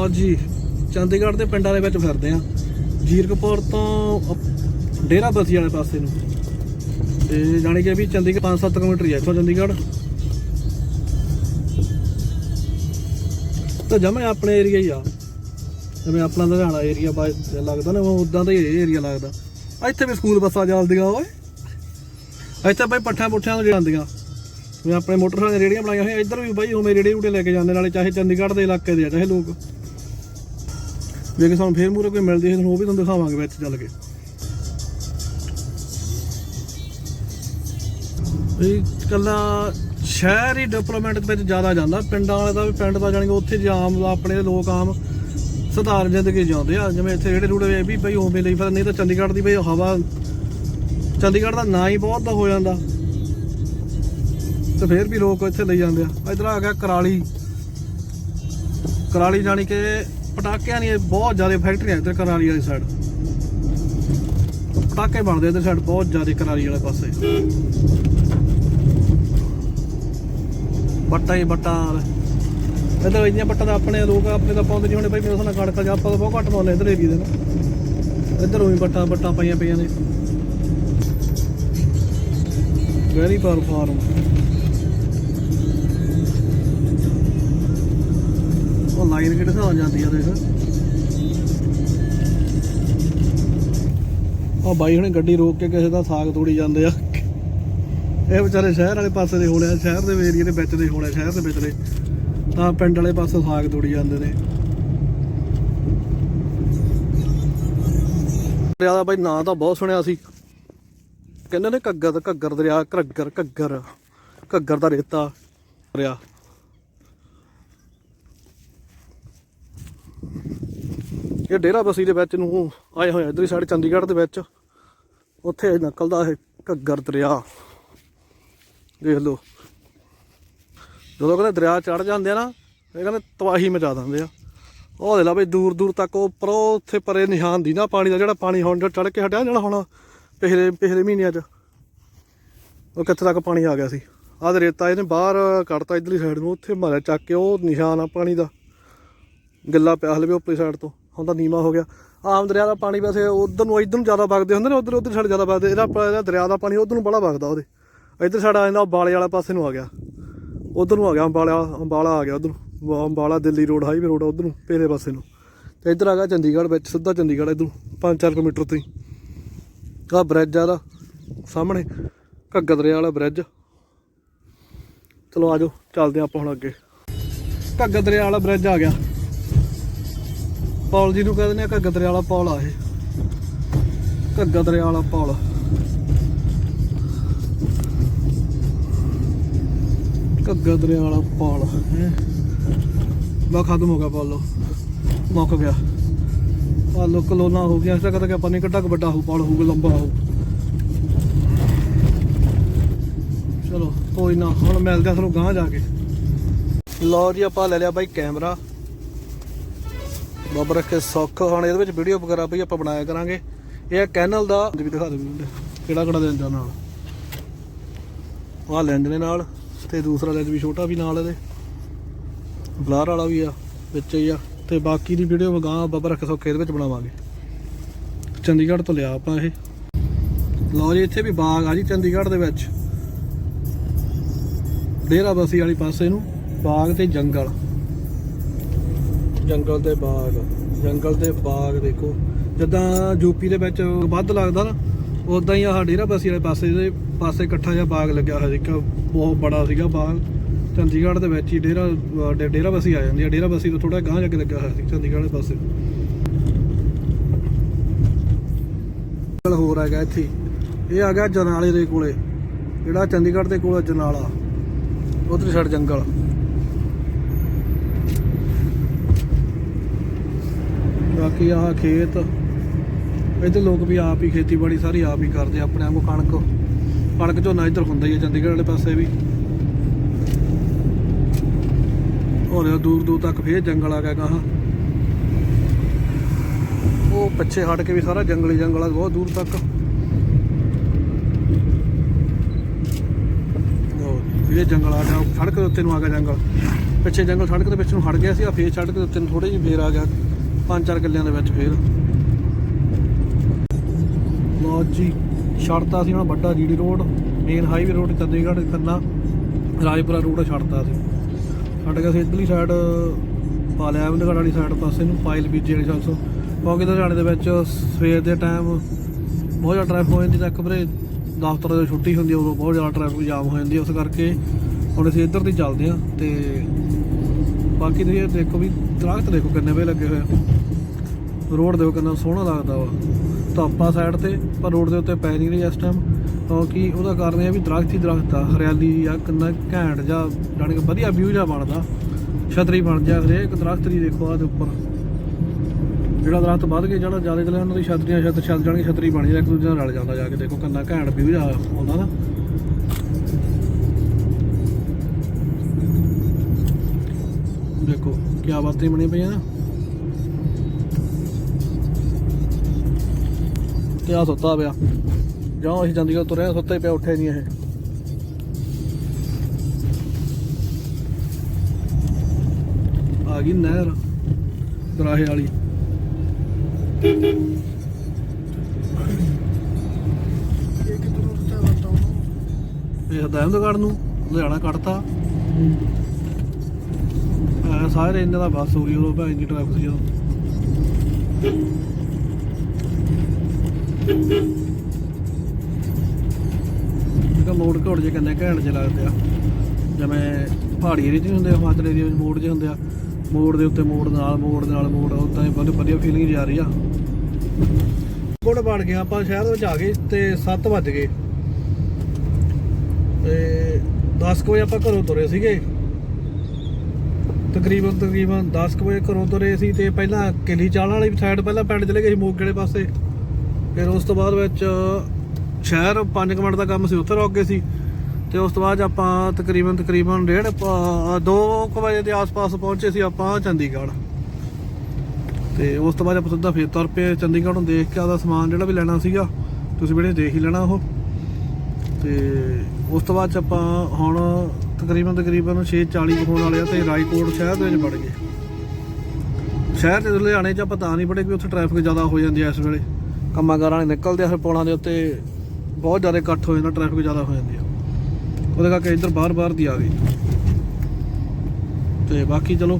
ਲਓ ਜੀ, ਚੰਡੀਗੜ੍ਹ ਦੇ ਪਿੰਡਾਂ ਦੇ ਵਿੱਚ ਫਿਰਦੇ ਆ ਜੀਰਕਪੁਰ ਤੋਂ ਡੇਰਾ ਬਸੀ ਵਾਲੇ ਪਾਸੇ ਨੂੰ। ਤੇ ਜਾਣੀ ਕਿ ਵੀ ਚੰਡੀਗੜ੍ਹ 5-7 ਕਿਲੋਮੀਟਰ ਹੀ ਹੈ ਇੱਥੋਂ ਚੰਡੀਗੜ੍ਹ। ਤਾਂ ਜਮੇ ਆਪਣੇ ਏਰੀਆ ਹੀ ਆ। ਜਿਵੇਂ ਆਪਣਾ ਲੁਧਿਆਣਾ ਏਰੀਆ ਬਾ ਲੱਗਦਾ ਨਾ ਉਹ ਉਦਾਂ ਦਾ ਹੀ ਏਰੀਆ ਲੱਗਦਾ। ਇੱਥੇ ਵੀ ਸਕੂਲ ਬੱਸਾਂ ਚੱਲਦੀਆਂ ਓਏ। ਇੱਥੇ ਬਈ ਪੱਠਿਆਂ ਪੁੱਠਿਆਂ ਤੋਂ ਜਾਂਦੀਆਂ। ਜਿਵੇਂ ਆਪਣੇ ਮੋਟਰਸਾਈਕਲ ਦੀਆਂ ਰੇੜੀਆਂ ਬਣਾਈਆਂ ਹੋਈਆਂ, ਇੱਧਰ ਵੀ ਬਾਈ ਉਵੇਂ ਰੇੜੀਆਂ ਉੜੇ ਲੈ ਕੇ ਜਾਂਦੇ, ਨਾਲੇ ਚਾਹੇ ਚੰਡੀਗੜ੍ਹ ਦੇ ਇਲਾਕੇ ਦੇ ਆ, ਚਾਹੇ ਲੋਕ। ਜੇ ਕਿ ਸਾਨੂੰ ਫੇਰ ਮੂਰੇ ਕੋਈ ਮਿਲਦੀ ਹੈ ਤੁਹਾਨੂੰ ਉਹ ਵੀ ਤੁਹਾਨੂੰ ਦਿਖਾਵਾਂਗੇ ਵਿੱਚ ਚੱਲ ਕੇ। ਇਹ ਕੱਲਾ ਸ਼ਹਿਰ ਹੀ ਡਿਵੈਲਪਮੈਂਟ ਦੇ ਵਿੱਚ ਜ਼ਿਆਦਾ ਜਾਂਦਾ। ਪਿੰਡਾਂ ਵਾਲੇ ਦਾ ਵੀ ਪਿੰਡ ਦਾ ਜਾਣੀ ਕਿ ਉੱਥੇ ਆਮ, ਆਪਣੇ ਲੋਕ ਆਮ, ਸਧਾਰਨ ਜ਼ਿੰਦਗੀ ਜਿਉਂਦੇ ਆ। ਜਿਵੇਂ ਇੱਥੇ ਜਿਹੜੇ ਰੂੜੇ ਇਹ ਵੀ ਬਈ ਉਵੇਂ ਲਈ ਫਿਰ ਨਹੀਂ ਤਾਂ ਚੰਡੀਗੜ੍ਹ ਦੀ ਬਈ ਹਵਾ, ਚੰਡੀਗੜ੍ਹ ਦਾ ਨਾਂ ਹੀ ਬਹੁਤ ਦਾ ਹੋ ਜਾਂਦਾ। ਤੇ ਫਿਰ ਵੀ ਲੋਕ ਇੱਥੇ ਲਈ ਜਾਂਦੇ ਆ। ਇਧਰ ਆ ਗਿਆ ਕਰਾਲੀ। ਕਰਾਲੀ ਜਾਣੀ ਕਿ ਪਟਾਕਿਆਂ ਦੀ ਬਹੁਤ ਜ਼ਿਆਦਾ ਫੈਕਟਰੀਆਂ ਇੱਧਰ ਕਰਾਲੀ ਵਾਲੀ ਸਾਈਡ ਪਟਾਕੇ ਬਣਦੇ ਇੱਧਰ ਸਾਈਡ ਬਹੁਤ ਜ਼ਿਆਦਾ ਕਰਾਲੀ ਵਾਲੇ ਪਾਸੇ। ਬੱਟਾ ਹੀ ਬੱਟਾ ਇੱਧਰ ਇੰਨੀਆਂ ਬੱਟਾਂ ਦਾ ਆਪਣੇ ਲੋਕ ਆਪਣੇ ਤਾਂ ਪਾਉਂਦੇ ਨਹੀਂ ਹੋਣੇ ਭਾਈ ਮੇਰੇ ਨਾਲ ਕਣਕ ਜਾਂ ਆਪਾਂ ਤਾਂ ਬਹੁਤ ਘੱਟ ਪਾਉਂਦੇ ਇੱਧਰ ਏਰੀਏ ਦੇ ਨਾ ਇੱਧਰ ਉਹੀ ਬੱਟਾਂ ਬੱਟਾਂ ਪਾਈਆਂ ਪਈਆਂ ਨੇ। ਵੈਰੀ ਪਾਰ ਫਾਰਮ ਲਾਈਨ ਕਿਹੜੇ ਹਿਸਾਬ ਜਾਂਦੀ ਆ ਦੇਖ। ਆ ਬਾਈ ਹੁਣੇ ਗੱਡੀ ਰੋਕ ਕੇ ਕਿਸੇ ਦਾ ਸਾਗ ਤੋੜੀ ਜਾਂਦੇ ਆ। ਇਹ ਵਿਚਾਰੇ ਸ਼ਹਿਰ ਵਾਲੇ ਪਾਸੇ ਦੇ ਹੋਣੇ ਆ, ਸ਼ਹਿਰ ਦੇ ਏਰੀਏ ਦੇ ਵਿੱਚ ਦੇ ਹੋਣੇ ਸ਼ਹਿਰ ਦੇ ਵਿੱਚ ਤਾਂ ਪਿੰਡ ਵਾਲੇ ਪਾਸੇ ਸਾਗ ਤੋੜੀ ਜਾਂਦੇ ਨੇ। ਦਰਿਆ ਦਾ ਬਾਈ ਨਾਂ ਤਾਂ ਬਹੁਤ ਸੁਣਿਆ ਸੀ। ਕਹਿੰਦੇ ਨੇ ਘੱਗਰ ਘੱਗਰ ਦਰਿਆ, ਘੱਗਰ ਘੱਗਰ ਘੱਗਰ ਦਾ ਰੇਤਾ। ਦਰਿਆ। ਇਹ ਡੇਰਾ ਬਸੀ ਦੇ ਵਿੱਚ ਨੂੰ ਆਏ ਹੋਏ ਇਧਰ ਸਾਈਡ ਚੰਡੀਗੜ੍ਹ ਦੇ ਵਿੱਚ। ਉੱਥੇ ਨਿਕਲਦਾ ਇਹ ਘੱਗਰ ਦਰਿਆ। ਦੇਖ ਲਓ। ਜਦੋਂ ਕਹਿੰਦੇ ਦਰਿਆ ਚੜ ਜਾਂਦੇ ਆ ਨਾ, ਇਹ ਕਹਿੰਦੇ ਤਬਾਹੀ ਮਚਾ ਦਿੰਦੇ ਆ। ਉਹ ਦੇ ਲਾ ਬਈ, ਦੂਰ ਦੂਰ ਤੱਕ ਉਹ ਪਰੋ ਉੱਥੇ ਪਰੇ ਨਿਸ਼ਾਨ ਦੀ ਨਾ ਪਾਣੀ ਦਾ, ਜਿਹੜਾ ਪਾਣੀ ਹੁਣ ਚੜ ਕੇ ਹਟਿਆ ਜਿਹੜਾ ਹੁਣ ਪਿਛਲੇ ਪਿਛਲੇ ਮਹੀਨਿਆਂ 'ਚ। ਉਹ ਕਿੱਥੇ ਤੱਕ ਪਾਣੀ ਆ ਗਿਆ ਸੀ। ਆਹ ਰੇਤਾ ਇਹਨੇ ਬਾਹਰ ਕੱਢਤਾ ਇਧਰਲੀ ਸਾਈਡ ਨੂੰ, ਉੱਥੇ ਮਾਰਿਆ ਚੱਕ ਕੇ ਉਹ ਨਿਸ਼ਾਨ ਆ ਪਾਣੀ ਦਾ। ਗਿੱਲਾ ਪਿਆ ਹਲੇ ਵੀ ਉੱਪਰਲੀ ਸਾਈਡ ਤੋਂ, ਹੁਣ ਤਾਂ ਨੀਵਾ ਹੋ ਗਿਆ। ਆਮ ਦਰਿਆ ਦਾ ਪਾਣੀ ਵੈਸੇ ਉਧਰ ਨੂੰ ਇਧਰ ਨੂੰ ਜ਼ਿਆਦਾ ਵਗਦੇ ਹੁੰਦੇ ਨੇ, ਉਧਰ ਉਧਰ ਸਾਈਡ ਜ਼ਿਆਦਾ ਵਗਦੇ। ਇਹਦਾ ਪ- ਇਹਦਾ ਦਰਿਆ ਦਾ ਪਾਣੀ ਉਧਰ ਨੂੰ ਬੜਾ ਵਗਦਾ ਉਹਦੇ। ਇਧਰ ਸਾਡਾ ਆਂਦਾ ਬਾਲੇ ਵਾਲਾ ਪਾਸੇ ਨੂੰ ਆ ਗਿਆ। ਉਧਰ ਨੂੰ ਆ ਗਿਆ, ਅੰਬਾਲਾ ਅੰਬਾਲਾ ਆ ਗਿਆ ਉਧਰ Ambala Delhi road highway road ਉਧਰ ਨੂੰ ਪੇਲੇ ਪਾਸੇ ਨੂੰ। ਤੇ ਇਧਰ ਆ ਗਿਆ ਚੰਡੀਗੜ੍ਹ ਵਿੱਚ, ਸਿੱਧਾ ਚੰਡੀਗੜ੍ਹ ਇਧਰ 5-4 ਕਿਲੋਮੀਟਰ ਤੋਂ ਹੀ। ਆਹ ਬ੍ਰਿਜ ਆ ਦਾ ਸਾਹਮਣੇ ਘੱਗਾ ਦਰਿਆ ਵਾਲਾ ਬ੍ਰਿਜ ਚਲੋ ਆਜੋ ਚੱਲਦੇ ਹਾਂ ਆਪਾਂ ਹੁਣ ਅੱਗੇ। ਘੱਗਾ ਦਰਿਆ ਵਾਲਾ ਬ੍ਰਿਜ ਆ ਗਿਆ। ਪੌਲ ਜੀ ਨੂੰ ਕਹਿੰਦੇ ਨੇ ਘੱਗਾ ਦਰਿਆ ਵਾਲਾ ਪੌਲ ਆ ਇਹ। ਘੱਗਰ ਦਰਿਆ ਵਾਲਾ ਪੌਲ। ਘੱਗਾ ਦਰਿਆ ਵਾਲਾ ਪੌਲ। ਬਾ ਖਤਮ ਹੋ ਗਿਆ ਪੌਲੋ। ਮੁੱਕ ਗਿਆ। ਪਾਲੋ ਕਲੋਨਾ ਹੋ ਗਿਆ, ਇਸ ਕਿ ਆਪਾਂ ਨੇ ਕਿੱਡਾ ਕੁ ਵੱਡਾ ਹੋ ਪੌਲ ਹੋਊਗਾ, ਲੰਬਾ ਹੋਊ ਚਲੋ, ਕੋਈ ਨਾ, ਹੁਣ ਮਿਲਦੇ ਆ ਤੁਹਾਨੂੰ ਗਾਂ ਜਾ ਕੇ। ਲਓ ਜੀ, ਆਪਾਂ ਲੈ ਲਿਆ ਬਾਈ ਕੈਮਰਾ। ਬਾਬਾ ਰੱਖੇ ਸੁੱਖ ਹੁਣ ਇਹਦੇ ਵਿੱਚ ਵੀਡੀਓ ਵਗੈਰਾ ਬਈ ਆਪਾਂ ਬਣਾਇਆ ਕਰਾਂਗੇ। ਇਹ ਕੈਨਲ ਦਾ ਵੀ ਦਿਖਾ ਦੇ ਵੀਡੀਓ ਕਿਹੜਾ ਕਿਹੜਾ ਲੈਂਦਾ ਨਾਲ ਆਹ ਲੈਂਜ ਨੇ ਨਾਲ, ਤੇ ਦੂਸਰਾ ਲੈਂਜ ਵੀ ਛੋਟਾ ਵੀ ਨਾਲ ਇਹਦੇ। ਬਲਾਰ ਵਾਲਾ ਵੀ ਆ, ਵਿੱਚ ਹੀ ਆ। ਤੇ ਬਾਕੀ ਦੀ ਵੀਡੀਓ ਵਗਾ ਬਾਬਾ ਰੱਖੇ ਸੁੱਖ ਇਹਦੇ ਵਿੱਚ ਬਣਾਵਾਂਗੇ। ਚੰਡੀਗੜ੍ਹ ਤੋਂ ਲਿਆ ਆਪਾਂ ਇਹ। ਲਓ ਜੀ, ਇੱਥੇ ਵੀ ਬਾਗ ਆ ਜੀ ਚੰਡੀਗੜ੍ਹ ਦੇ ਵਿੱਚ। ਡੇਰਾ ਬਸੀ ਵਾਲੀ ਪਾਸੇ ਨੂੰ, ਬਾਗ ਤੇ ਜੰਗਲ। ਜੰਗਲ ਦੇ ਬਾਗ, ਜੰਗਲ ਦੇ ਬਾਗ ਦੇਖੋ। ਜਿੱਦਾਂ ਯੂਪੀ ਦੇ ਵਿੱਚ ਵੱਧ ਲੱਗਦਾ ਨਾ ਉਦਾਂ ਹੀ ਆਹ ਡੇਰਾ ਬਸੀ ਵਾਲੇ ਪਾਸੇ ਦੇ ਪਾਸੇ ਇਕੱਠਾ ਜਿਹਾ ਬਾਗ ਲੱਗਿਆ ਹੋਇਆ ਸੀ ਇੱਕ, ਬਹੁਤ ਬੜਾ ਸੀਗਾ ਬਾਗ। ਚੰਡੀਗੜ੍ਹ ਦੇ ਵਿੱਚ ਹੀ ਡੇਰਾ, ਅਹ ਡੇਰਾ ਬਸੀ ਆ ਜਾਂਦੀ ਹੈ ਡੇਰਾ ਬਸੀ ਤੋਂ ਥੋੜਾ ਗਾਂਹ ਜਾ ਕੇ ਲੱਗਿਆ ਹੋਇਆ ਸੀ, ਚੰਡੀਗੜ੍ਹ ਦੇ ਪਾਸੇ। ਜੰਗਲ ਹੋਰ ਹੈਗਾ ਇੱਥੇ। ਇਹ ਆ ਗਿਆ ਜਨਾਲੇ ਦੇ ਕੋਲੇ, ਜਿਹੜਾ ਚੰਡੀਗੜ੍ਹ ਦੇ ਕੋਲ ਜਨਾਲਾ। ਉਧਰ ਛੜ ਜੰਗਲ। ਬਾਕੀ ਆਹ ਖੇਤ, ਇੱਧਰ ਲੋਕ ਵੀ ਆਪ ਹੀ ਖੇਤੀਬਾੜੀ ਸਾਰੀ ਆਪ ਹੀ ਕਰਦੇ ਆਪਣੇ ਆਪ ਕਣਕ ਕਣਕ ਝੋਨਾ ਇੱਧਰ ਹੁੰਦਾ ਹੀ ਹੈ ਚੰਡੀਗੜ੍ਹ ਵਾਲੇ ਪਾਸੇ ਵੀ। ਹੋਰ ਦੂਰ ਦੂਰ ਤੱਕ ਫੇਰ ਜੰਗਲ ਆ ਗਿਆ ਗਾਹਾਂ। ਉਹ ਪਿੱਛੇ ਹਟ ਕੇ ਵੀ ਸਾਰਾ ਜੰਗਲੀ ਜੰਗਲ ਆ, ਬਹੁਤ ਦੂਰ ਤੱਕ। ਉਹ ਇਹ ਜੰਗਲ ਆ ਗਿਆ ਸੜਕ ਦੇ ਉੱਤੇ ਨੂੰ ਆ ਗਿਆ ਜੰਗਲ। ਪਿੱਛੇ ਜੰਗਲ ਸੜਕ ਦੇ ਵਿੱਚ ਨੂੰ ਹਟ ਗਿਆ ਸੀ ਆ ਫੇਰ ਸੜਕ ਦੇ ਉੱਤੇ ਨੂੰ ਥੋੜੇ ਜਿਹੀ ਫੇਰ ਆ ਗਿਆ। ਪੰਜ ਚਾਰ ਕਿੱਲਿਆਂ ਦੇ ਵਿੱਚ ਫੇਰ। ਲੋ ਜੀ, ਛੱਡਤਾ ਸੀ ਹੁਣ ਵੱਡਾ GD road main highway road Chandigarh Khanna Rajpura road ਛੱਡਤਾ ਸੀ। ਛੱਡ ਕੇ ਅਸੀਂ ਇਧਰਲੀ ਸਾਈਡ ਪਾ ਲਿਆ ਅਹਿਮਦਗੜ੍ਹ ਵਾਲੀ ਸਾਈਡ ਪਾਸੇ ਨੂੰ, ਪਾਇਲ ਬੀਜੇ ਵਾਲੀ ਸਾਈਡ ਤੋਂ। ਕਿਉਂਕਿ ਲੁਧਿਆਣੇ ਦੇ ਵਿੱਚ ਸਵੇਰ ਦੇ ਟਾਈਮ ਬਹੁਤ ਜ਼ਿਆਦਾ ਟ੍ਰੈਫਿਕ ਹੋ ਜਾਂਦੀ, ਤਾਂ ਇੱਕ ਵੀਰੇ ਦਫ਼ਤਰ ਦੀ ਛੁੱਟੀ ਹੁੰਦੀ ਉਦੋਂ ਬਹੁਤ ਜ਼ਿਆਦਾ ਟ੍ਰੈਫਿਕ ਜਾਮ ਹੋ ਜਾਂਦੀ ਉਸ ਕਰਕੇ ਹੁਣ ਅਸੀਂ ਇੱਧਰ ਦੀ ਚੱਲਦੇ ਆ ਤੇ ਬਾਕੀ ਤੁਸੀਂ ਇਹ ਦੇਖੋ ਵੀ ਦਰਖਤ ਦੇਖੋ ਕਿੰਨੇ ਵੇ ਲੱਗੇ ਹੋਏ ਆ। ਰੋਡ ਦੇਖੋ ਕਿੰਨਾ ਸੋਹਣਾ ਲੱਗਦਾ ਵਾ। ਧਾਪਾ ਸਾਈਡ ਤੇ, ਪਰ ਰੋਡ ਦੇ ਉੱਤੇ ਪੈ ਨਹੀਂ ਰਹੀ ਇਸ ਟਾਈਮ ਕਿਉਂਕਿ ਉਹਦਾ ਕਾਰਨ ਇਹ ਵੀ ਦਰਖਤ ਹੀ ਦਰਖਤ ਆ। ਹਰਿਆਲੀ ਆ, ਕਿੰਨਾ ਘੈਂਟ ਜਾਂ ਜਾਣੀ ਕਿ ਵਧੀਆ ਵਿਊ ਜਾ ਬਣਦਾ। ਛਤਰੀ ਬਣ ਜਾ ਹਰੇਕ ਦਰਖਤ ਦੀ ਦੇਖੋ ਆ ਦੇ ਉੱਪਰ। ਜਿਹੜਾ ਦਰਖਤ ਵੱਧ ਕੇ ਜਿਹੜਾ ਜ਼ਿਆਦਾ ਚਲੇ ਉਹਨਾਂ ਦੀ ਛਤਰੀਆਂ ਛੱਤ ਛੱਤ ਜਾਣਗੇ ਛਤਰੀ ਬਣ ਜਾਂਦਾ ਇੱਕ ਦੂਜੇ ਨਾਲ ਰਲ ਜਾਂਦਾ ਜਾ ਕੇ। ਦੇਖੋ ਕਿੰਨਾ ਘੈਂਟ ਵਿਊ ਜਾ ਆਉਂਦਾ ਨਾ ਦੇਖੋ ਕੀ ਬਾਤਾਂ ਬਣੀ ਪਈਆਂ ਨਾ। ਤੇ ਆ ਸੁੱਤਾ ਪਿਆ। ਜਾਂ ਅਸੀਂ ਚੰਡੀਗੜ੍ਹ ਤੁਰੇ ਸੁੱਤਾ ਹੀ ਪਿਆ ਉੱਠਿਆ ਨਹੀਂ ਇਹ। ਆ ਗਈ ਨਹਿਰ ਦਰਾਹੇ ਵਾਲੀ। ਇਹ ਕਿਧਰੋਂ ਦਿੱਤਾ ਵਰਤਾਉ ਨੂੰ ਲੁਧਿਆਣਾ ਕੱਢਤਾ। ਆ ਸਾਰੇ ਇਹਨਾਂ ਦਾ ਬੱਸ ਹੋ ਗਈ ਉਹ ਭਾਈ ਜੀ ਟ੍ਰੈਫਿਕ ਸੀ ਜਦੋਂ। ਇਹਦਾ ਮੋੜ ਘੋੜ ਜੇ ਕਿੰਨੇ ਘੈਂਟ ਜੇ ਲੱਗਦੇ ਆ। ਜਿਵੇਂ ਪਹਾੜੀ ਏਰੀਆ 'ਚ ਨੀ ਹੁੰਦੇ ਹਿਮਾਚਲ ਏਰੀਆ ਵਿੱਚ ਮੋੜ ਜੇ ਹੁੰਦੇ ਆ। ਮੋੜ ਦੇ ਉੱਤੇ ਮੋੜ ਨਾਲ, ਮੋੜ ਦੇ ਨਾਲ, ਮੋੜ ਉਦਾਂ ਹੀ ਬਹੁਤ ਵਧੀਆ ਫੀਲਿੰਗ ਜਾ ਰਹੀ ਆ। ਗੁੜ ਬਣ ਗਿਆ ਆਪਾਂ ਸ਼ਹਿਰ ਵਿੱਚ ਆ ਗਏ ਤੇ 7 ਵੱਜ ਗਏ। ਤੇ 10 ਕੁ ਵਜੇ ਆਪਾਂ ਘਰੋਂ ਤੁਰੇ ਸੀਗੇ। ਤਕਰੀਬਨ ਤਕਰੀਬਨ 10 ਕੁ ਵਜੇ ਘਰੋਂ ਤੁਰੇ ਸੀ ਤੇ ਪਹਿਲਾਂ ਕਿਲੀ ਚਾਲਾਂ ਵਾਲੀ ਸਾਈਡ ਪਹਿਲਾਂ ਪਿੰਡ ਚਲੇ ਗਏ ਸੀ ਮੋਗੇ ਪਾਸੇ। ਫਿਰ ਉਸ ਤੋਂ ਬਾਅਦ ਵਿੱਚ ਸ਼ਹਿਰ 5 ਮਿੰਟ ਦਾ ਕੰਮ ਸੀ, ਉੱਥੇ ਰੁਕ ਗਏ ਸੀ। ਤੇ ਉਸ ਤੋਂ ਬਾਅਦ ਆਪਾਂ ਤਕਰੀਬਨ ਤਕਰੀਬਨ ਡੇਢ 2 ਵਜੇ ਦੇ ਆਸ-ਪਾਸ ਪਹੁੰਚੇ ਸੀ ਆਪਾਂ ਚੰਡੀਗੜ੍ਹ। ਤੇ ਉਸ ਤੋਂ ਬਾਅਦ ਆਪਾਂ ਸਿੱਧਾ ਫੇਰ ਤੁਰ ਪਏ, ਚੰਡੀਗੜ੍ਹ ਨੂੰ ਦੇਖ ਕੇ ਆਦਾ ਸਮਾਨ ਜਿਹੜਾ ਵੀ ਲੈਣਾ ਸੀਗਾ, ਤੁਸੀਂ ਵੀਡੀਓ ਦੇਖ ਹੀ ਲੈਣਾ ਉਹ। ਤੇ ਉਸ ਤੋਂ ਬਾਅਦ 'ਚ ਆਪਾਂ ਹੁਣ ਤਕਰੀਬਨ ਤਕਰੀਬਨ 6:40 ਹੋਣ ਵਾਲੇ ਆ ਤੇ ਰਾਈਕੋਟ ਸ਼ਹਿਰ ਦੇ ਵਿੱਚ ਵੜ ਗਏ। ਸ਼ਹਿਰ ਦੇ ਲੁਧਿਆਣੇ 'ਚ ਆਪਾਂ ਤਾਂ ਨਹੀਂ ਵੜੇ ਕਿ ਉੱਥੇ ਟ੍ਰੈਫਿਕ ਜ਼ਿਆਦਾ ਹੋ ਜਾਂਦੀ ਐ ਇਸ ਵੇਲੇ। ਕੰਮਾਂ ਕਾਰਾਂ ਵਾਲੇ ਨਿਕਲਦੇ ਆ ਫਿਰ ਪੁਲਾਂ ਦੇ ਉੱਤੇ, ਬਹੁਤ ਜ਼ਿਆਦਾ ਇਕੱਠ ਹੋ ਜਾਂਦਾ ਟ੍ਰੈਫਿਕ ਜ਼ਿਆਦਾ ਹੋ ਜਾਂਦੀ ਆ। ਉਹਦੇ ਕਰਕੇ ਇੱਧਰ ਬਾਹਰ ਬਾਹਰ ਦੀ ਆ ਗਈ। ਤੇ ਬਾਕੀ ਚਲੋ।